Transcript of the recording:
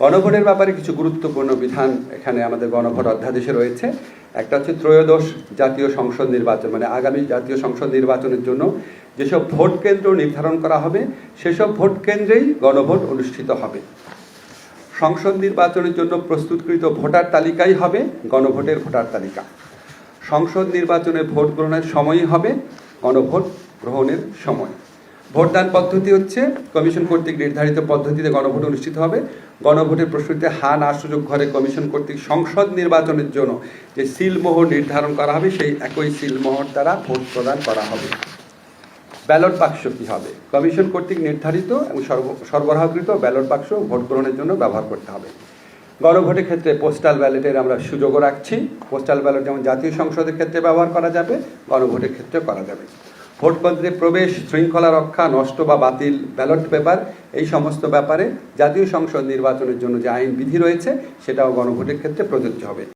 গণভোটের ব্যাপারে কিছু গুরুত্বপূর্ণ বিধান এখানে আমাদের গণভোট অধ্যাদেশে রয়েছে। একটা হচ্ছে ত্রয়োদশ জাতীয় সংসদ নির্বাচন মানে আগামী জাতীয় সংসদ নির্বাচনের জন্য যেসব ভোট কেন্দ্র নির্ধারণ করা হবে, সেসব ভোট কেন্দ্রেই গণভোট অনুষ্ঠিত হবে। সংসদ নির্বাচনের জন্য প্রস্তুতকৃত ভোটার তালিকাই হবে গণভোটের ভোটার তালিকা। সংসদ নির্বাচনে ভোট গ্রহণের সময়ই হবে গণভোট গ্রহণের সময়। ভোটদান পদ্ধতি হচ্ছে, কমিশন কর্তৃক নির্ধারিত পদ্ধতিতে গণভোট অনুষ্ঠিত হবে। গণভোটের প্রস্তুতিতে হা না সুযোগ ঘরে কমিশন কর্তৃক সংসদ নির্বাচনের জন্য যে সিলমোহর নির্ধারণ করা হবে, সেই একই সিলমোহর দ্বারা ভোট প্রদান করা হবে। ব্যালট বাক্স কী হবে? কমিশন কর্তৃক নির্ধারিত এবং সর্ব- সরবরাহকৃত ব্যালট বাক্স ভোট গ্রহণের জন্য ব্যবহার করতে হবে। গণভোটের ক্ষেত্রে পোস্টাল ব্যালটের আমরা সুযোগও রাখছি। পোস্টাল ব্যালট যেমন জাতীয় সংসদের ক্ষেত্রে ব্যবহার করা যাবে, গণভোটের ক্ষেত্রে করা যাবে। ভোট কেন্দ্রে প্রবেশ, শৃঙ্খলা রক্ষা, নষ্ট বা বাতিল ব্যালট পেপার, এই সমস্ত ব্যাপারে জাতীয় সংসদ নির্বাচনের জন্য যে আইন বিধি রয়েছে, সেটাও গণভোটের ক্ষেত্রে প্রযোজ্য হবে।